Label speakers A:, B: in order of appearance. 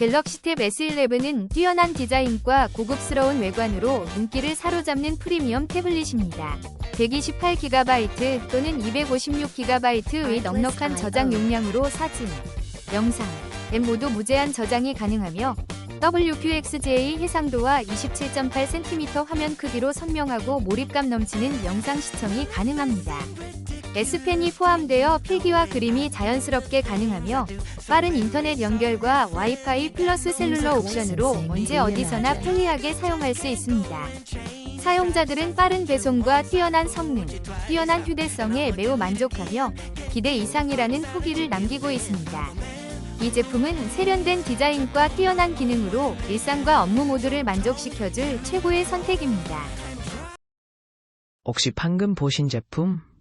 A: 갤럭시 탭 S11은 뛰어난 디자인과 고급스러운 외관으로 눈길을 사로잡는 프리미엄 태블릿입니다. 128GB 또는 256GB의 넉넉한 저장 용량으로 사진, 영상, 앱 모두 무제한 저장이 가능하며 WQXJ 해상도와 27.8cm 화면 크기로 선명하고 몰입감 넘치는 영상 시청이 가능합니다. S펜이 포함되어 필기와 그림이 자연스럽게 가능하며 빠른 인터넷 연결과 와이파이 플러스 셀룰러 옵션으로 언제 어디서나 편리하게 사용할 수 있습니다. 사용자들은 빠른 배송과 뛰어난 성능, 뛰어난 휴대성에 매우 만족하며 기대 이상이라는 후기를 남기고 있습니다. 이 제품은 세련된 디자인과 뛰어난 기능으로 일상과 업무 모두를 만족시켜줄 최고의 선택입니다.
B: 혹시 방금 보신 제품